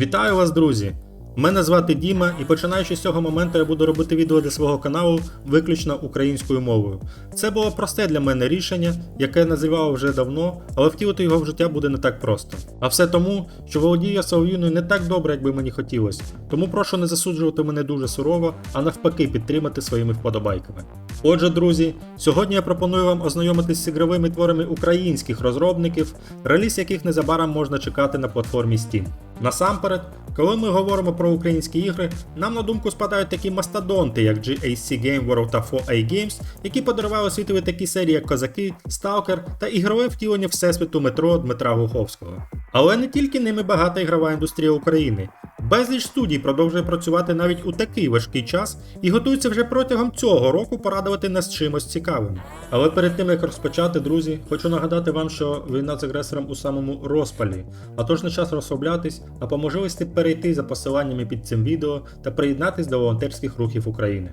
Вітаю вас, друзі! Мене звати Діма, і починаючи з цього моменту я буду робити відео для свого каналу виключно українською мовою. Це було просте для мене рішення, яке я називав вже давно, але втілити його в життя буде не так просто. А все тому, що володію я солов'їною не так добре, як би мені хотілося. Тому прошу не засуджувати мене дуже сурово, а навпаки підтримати своїми вподобайками. Отже, друзі, сьогодні я пропоную вам ознайомитись з ігровими творами українських розробників, реліз яких незабаром можна чекати на платформі Steam. Насамперед, коли ми говоримо про українські ігри, нам на думку спадають такі мастодонти, як GAC Game World та 4A Games, які подарували світові такі серії, як Козаки, Сталкер та ігрове втілення Всесвіту метро Дмитра Глуховського. Але не тільки ними багата ігрова індустрія України. Безліч студій продовжує працювати навіть у такий важкий час і готується вже протягом цього року порадувати нас чимось цікавим. Але перед тим як розпочати, друзі, хочу нагадати вам, що війна з агресором у самому розпалі. А тож не час розслаблятись, а по можливості перейти за посиланнями під цим відео та приєднатись до волонтерських рухів України.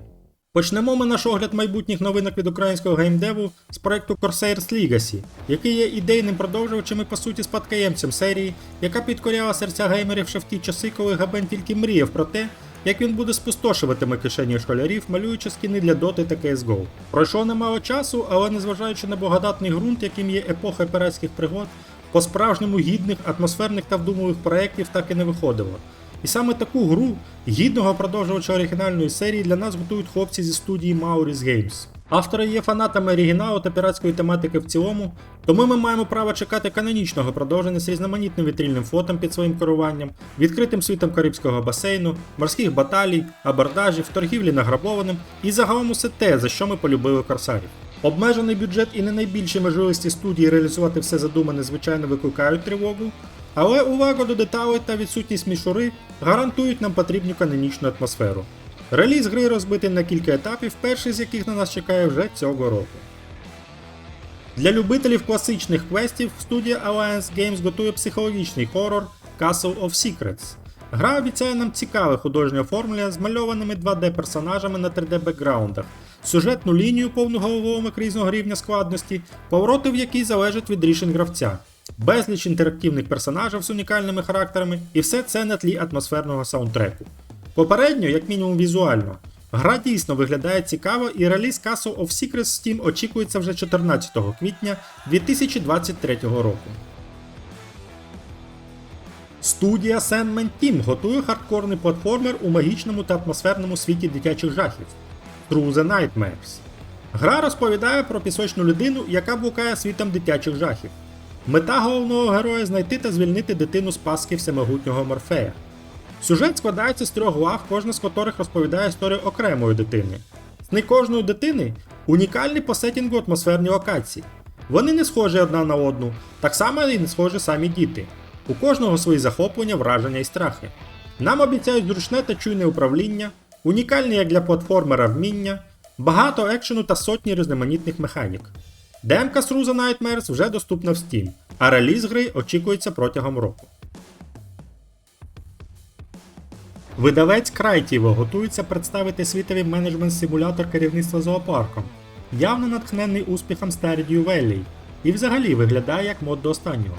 Почнемо ми наш огляд майбутніх новинок від українського геймдеву з проекту Corsairs Legacy, який є ідейним продовжувачем і по суті спадкоємцем серії, яка підкоряла серця геймерів ще в ті часи, коли Габен тільки мріяв про те, як він буде спустошуватиме кишені школярів, малюючи скіни для Dota та CSGO. Пройшло немало часу, але незважаючи на благодатний ґрунт, яким є епоха піратських пригод, по справжньому гідних, атмосферних та вдумливих проєктів так і не виходило. І саме таку гру гідного продовжувача оригінальної серії для нас готують хлопці зі студії Maurice Games. Автори є фанатами оригіналу та піратської тематики в цілому, тому ми маємо право чекати канонічного продовження з різноманітним вітрильним флотом під своїм керуванням, відкритим світом Карибського басейну, морських баталій, абордажів, торгівлі награбованим і загалом усе те, за що ми полюбили корсарів. Обмежений бюджет і не найбільші можливості студії реалізувати все задумане, звичайно, викликають тривогу, але увага до деталей та відсутність мішури гарантують нам потрібну канонічну атмосферу. Реліз гри розбитий на кілька етапів, перший з яких на нас чекає вже цього року. Для любителів класичних квестів студія Alliance Games готує психологічний хорор Castle of Secrets. Гра обіцяє нам цікаве художнє оформлення з мальованими 2D-персонажами на 3D-бекграундах, сюжетну лінію повну головоломок рівня складності, повороти в якій залежать від рішень гравця, безліч інтерактивних персонажів з унікальними характерами, і все це на тлі атмосферного саундтреку. Попередньо, як мінімум візуально, гра дійсно виглядає цікаво і реліз Castle of Secrets Steam очікується вже 14 квітня 2023 року. Студія Sandman Team готує хардкорний платформер у магічному та атмосферному світі дитячих жахів Through the Nightmares. Гра розповідає про пісочну людину, яка блукає світом дитячих жахів. Мета головного героя знайти та звільнити дитину з паски всемогутнього Морфея. Сюжет складається з трьох глав, кожна з котрих розповідає історію окремої дитини. Сни кожної дитини унікальні по сетінгу атмосферні локації. Вони не схожі одна на одну, так само і не схожі самі діти. У кожного свої захоплення, враження і страхи. Нам обіцяють зручне та чуйне управління, унікальні як для платформера вміння, багато екшену та сотні різноманітних механік. Демка з Ruza Nightmares вже доступна в Steam, а реліз гри очікується протягом року. Видавець Крайтіво готується представити світовий менеджмент-симулятор керівництва зоопарком, явно натхнений успіхом Stardew Valley, і взагалі виглядає як мод до останнього.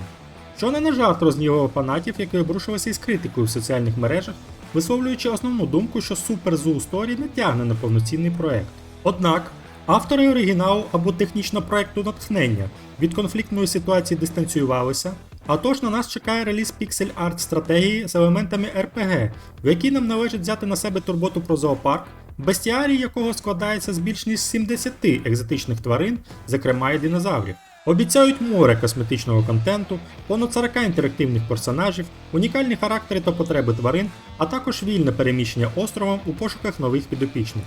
Що не на жарт рознівував фанатів, які обрушилися із критикою в соціальних мережах, висловлюючи основну думку, що Super Zoo Story не тягне на повноцінний проект. Однак, автори оригіналу або технічного проекту натхнення від конфліктної ситуації дистанціювалися, а тож на нас чекає реліз піксель арт стратегії з елементами RPG, в якій нам належить взяти на себе турботу про зоопарк, бестіарій якого складається з більш ніж 70 екзотичних тварин, зокрема і динозаврів. Обіцяють море косметичного контенту, понад 40 інтерактивних персонажів, унікальні характери та потреби тварин, а також вільне переміщення островом у пошуках нових підопічних.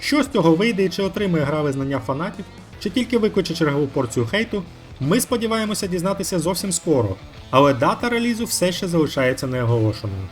Що з цього вийде і чи отримає гра визнання фанатів, чи тільки викличе чергову порцію хейту, ми сподіваємося дізнатися зовсім скоро, але дата релізу все ще залишається неоголошеною.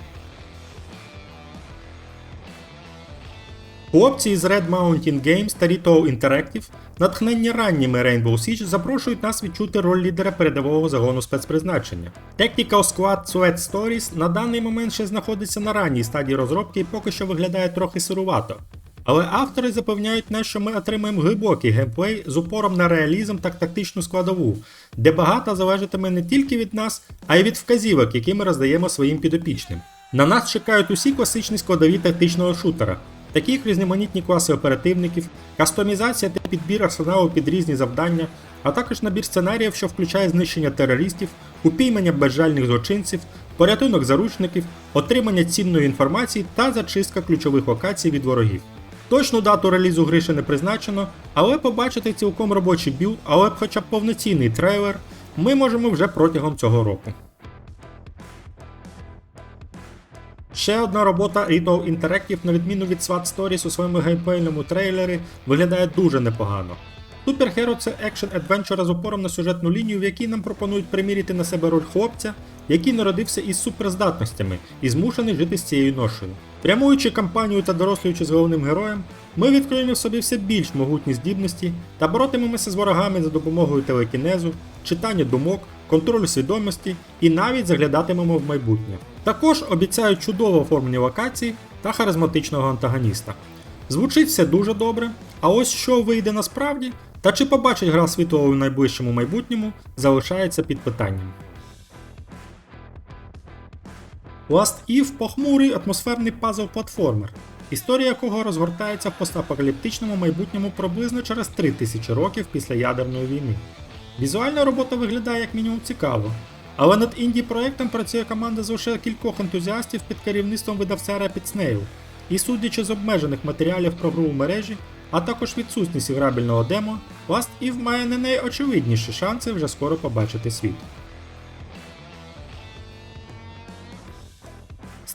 Хлопці із Red Mountain Games та Rito Interactive, натхненні ранніми Rainbow Siege, запрошують нас відчути роль лідера передового загону спецпризначення. Tactical Squad Sweat Stories на даний момент ще знаходиться на ранній стадії розробки і поки що виглядає трохи сирувато. Але автори запевняють нас, що ми отримаємо глибокий геймплей з упором на реалізм та тактичну складову, де багато залежатиме не тільки від нас, а й від вказівок, які ми роздаємо своїм підопічним. На нас чекають усі класичні складові тактичного шутера, такі різноманітні класи оперативників, кастомізація та підбір арсеналу під різні завдання, а також набір сценаріїв, що включає знищення терористів, упіймання безжальних злочинців, порятунок заручників, отримання цінної інформації та зачистка ключових локацій від ворогів. Точну дату релізу гри ще не призначено, але побачити цілком робочий білд, але б хоча б повноцінний трейлер, ми можемо вже протягом цього року. Ще одна робота Ritual Interactive, на відміну від SWAT Stories у своєму геймплейному трейлері, виглядає дуже непогано. Супергеро це екшен адвенчура з опором на сюжетну лінію, в якій нам пропонують приміряти на себе роль хлопця, який народився із суперздатностями і змушений жити з цією ношею. Прямуючи кампанію та дорослюючи з головним героєм, ми відкриємо в собі все більш могутні здібності та боротимемося з ворогами за допомогою телекінезу, читання думок, контролю свідомості і навіть заглядатимемо в майбутнє. Також обіцяють чудово оформлені локації та харизматичного антагоніста. Звучить все дуже добре, а ось що вийде насправді, та чи побачить гра світло у найближчому майбутньому, залишається під питанням. Last Eve похмурий атмосферний пазл-платформер, історія якого розгортається в постапокаліптичному майбутньому приблизно через 3000 років після ядерної війни. Візуальна робота виглядає як мінімум цікаво, але над інді проектом працює команда з лише кількох ентузіастів під керівництвом видавця Rapid Snail, і судячи з обмежених матеріалів про гру в мережі, а також відсутність грабельного демо, Last Eve має не найочевидніші шанси вже скоро побачити світ.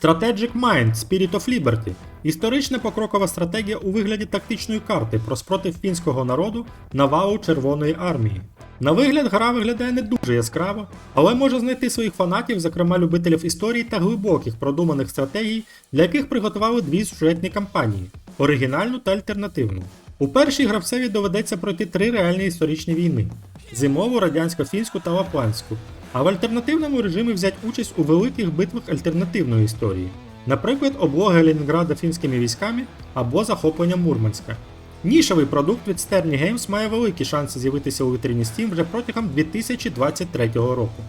Strategic Mind Spirit of Liberty історична покрокова стратегія у вигляді тактичної карти про спротив фінського народу навалу Червоної армії. На вигляд гра виглядає не дуже яскраво, але може знайти своїх фанатів, зокрема любителів історії та глибоких продуманих стратегій, для яких приготували дві сюжетні кампанії оригінальну та альтернативну. У першій гравцеві доведеться пройти три реальні історичні війни: зимову, радянсько-фінську та лапландську, а в альтернативному режимі взяти участь у великих битвах альтернативної історії, наприклад, облоги Ленінграда фінськими військами або захоплення Мурманська. Нішевий продукт від Sterny Games має великі шанси з'явитися у вітрині Steam вже протягом 2023 року.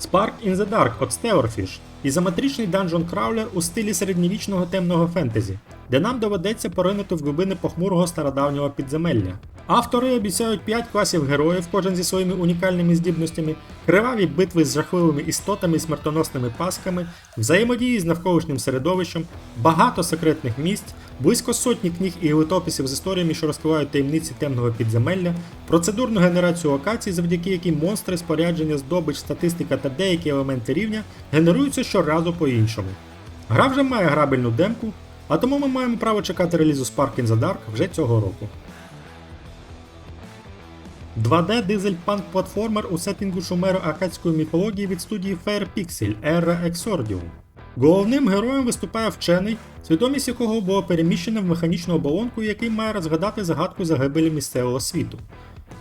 Spark in the Dark від Steelfish ізометричний данжон краулер у стилі середньовічного темного фентезі, де нам доведеться поринути в глибини похмурого стародавнього підземелля. Автори обіцяють 5 класів героїв, кожен зі своїми унікальними здібностями, криваві битви з жахливими істотами і смертоносними пасками, взаємодії з навколишнім середовищем, багато секретних місць, близько сотні книг і литописів з історіями, що розкривають таємниці темного підземелля, процедурну генерацію локацій, завдяки якій монстри, спорядження, здобич, статистика та деякі елементи рівня генеруються щоразу по-іншому. Гра вже має грабельну демку, а тому ми маємо право чекати релізу Spark in the Dark вже цього року. 2D дизель-панк платформер у сеттингу шумеро акадської міфології від студії Fair Pixel Era Exordium. Головним героєм виступає вчений, свідомість якого була переміщена в механічну оболонку, який має розгадати загадку загибелі місцевого світу.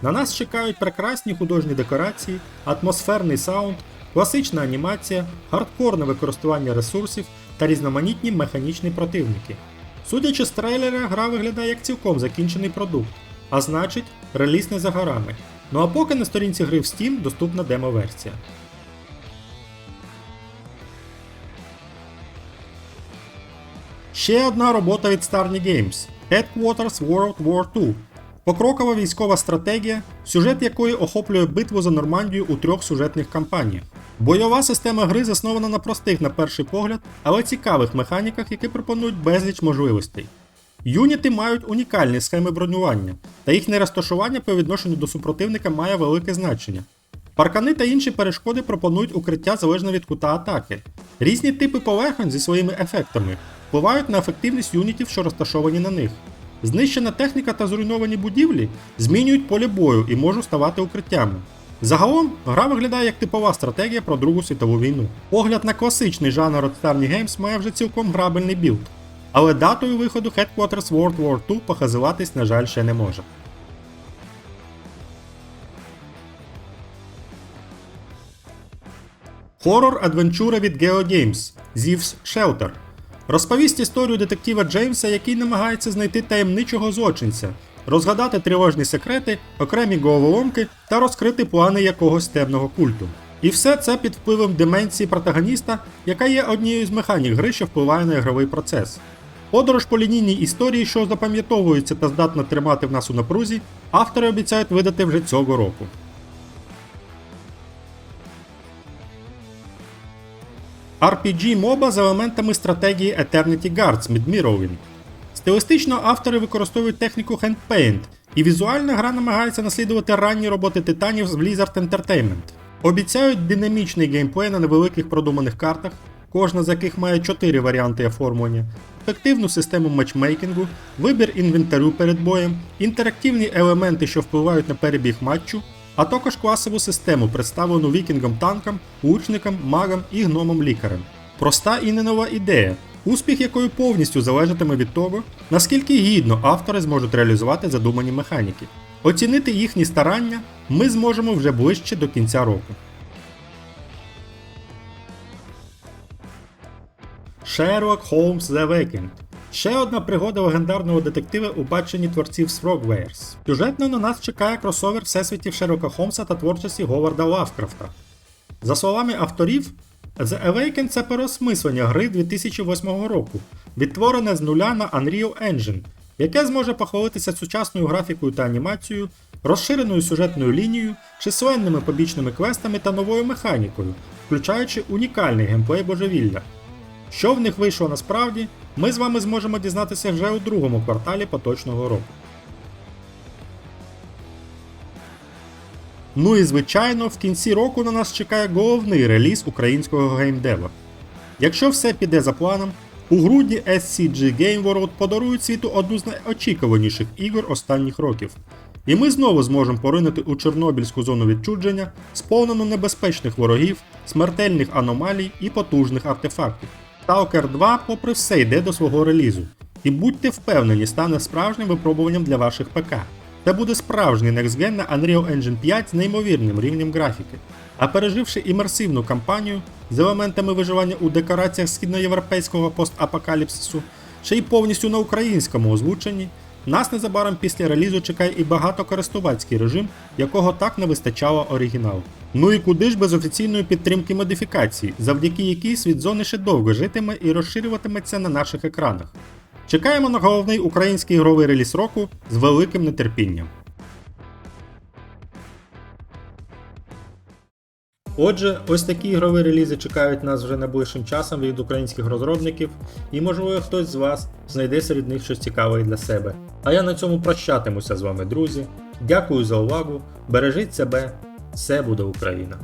На нас чекають прекрасні художні декорації, атмосферний саунд, класична анімація, хардкорне використання ресурсів та різноманітні механічні противники. Судячи з трейлера, гра виглядає як цілком закінчений продукт, а значить, реліз не за горами. Ну а поки на сторінці гри в Steam доступна демо-версія. Ще одна робота від Starny Games Headquarters World War II. Покрокова військова стратегія, сюжет якої охоплює битву за Нормандію у трьох сюжетних кампаніях. Бойова система гри заснована на простих на перший погляд, але цікавих механіках, які пропонують безліч можливостей. Юніти мають унікальні схеми бронювання, та їхнє розташування по відношенню до супротивника має велике значення. Паркани та інші перешкоди пропонують укриття залежно від кута атаки. Різні типи поверхонь зі своїми ефектами впливають на ефективність юнітів, що розташовані на них. Знищена техніка та зруйновані будівлі змінюють поле бою і можуть ставати укриттями. Загалом, гра виглядає як типова стратегія про Другу світову війну. Погляд на класичний жанр Starny Games має вже цілком грабельний білд, але датою виходу Headquarters World War II показуватись, на жаль, ще не може. Хоррор адвенчура від Geo Games Ziv's Shelter розповість історію детектива Джеймса, який намагається знайти таємничого злочинця, розгадати тривожні секрети, окремі головоломки та розкрити плани якогось темного культу. І все це під впливом деменції протагоніста, яка є однією з механік гри, що впливає на ігровий процес. Подорож по лінійній історії, що запам'ятовується та здатна тримати в нас у напрузі, автори обіцяють видати вже цього року. RPG MOBA з елементами стратегії Eternity Guards від Mirrorwind. Стилістично автори використовують техніку Handpaint, і візуальна гра намагається наслідувати ранні роботи титанів з Blizzard Entertainment. Обіцяють динамічний геймплей на невеликих продуманих картах, кожна з яких має 4 варіанти оформлення, ефективну систему матчмейкінгу, вибір інвентарю перед боєм, інтерактивні елементи, що впливають на перебіг матчу, а також класову систему, представлену вікінгом-танкам, лучникам, магам і гномом-лікарем. Проста і не нова ідея, успіх якої повністю залежатиме від того, наскільки гідно автори зможуть реалізувати задумані механіки. Оцінити їхні старання ми зможемо вже ближче до кінця року. Sherlock Holmes The Awakened Ще одна пригода легендарного детектива у баченні творців Frogwares. Сюжетно на нас чекає кросовер всесвітів Шерлока Холмса та творчості Говарда Лавкрафта. За словами авторів, The Awakened це переосмислення гри 2008 року, відтворене з нуля на Unreal Engine, яке зможе похвалитися сучасною графікою та анімацією, розширеною сюжетною лінією, численними побічними квестами та новою механікою, включаючи унікальний геймплей божевілля. Що в них вийшло насправді, ми з вами зможемо дізнатися вже у другому кварталі поточного року. Ну і звичайно, в кінці року на нас чекає головний реліз українського геймдева. Якщо все піде за планом, у грудні SCG Game World подарують світу одну з найочікуваніших ігор останніх років. І ми знову зможемо поринути у Чорнобильську зону відчудження, сповнену небезпечних ворогів, смертельних аномалій і потужних артефактів. Stalker 2, попри все, йде до свого релізу. І будьте впевнені, стане справжнім випробуванням для ваших ПК. Це буде справжній Next Gen на Unreal Engine 5 з неймовірним рівнем графіки. А переживши імерсивну кампанію з елементами виживання у декораціях східноєвропейського постапокаліпсису, ще й повністю на українському озвученні, нас незабаром після релізу чекає і багатокористувацький режим, якого так не вистачало оригіналу. Ну і куди ж без офіційної підтримки модифікацій, завдяки якій світ зони ще довго житиме і розширюватиметься на наших екранах. Чекаємо на головний український ігровий реліз року з великим нетерпінням. Отже, ось такі ігрові релізи чекають нас вже найближчим часом від українських розробників, і можливо хтось з вас знайде серед них щось цікаве для себе. А я на цьому прощатимуся з вами, друзі. Дякую за увагу, бережіть себе, все буде Україна!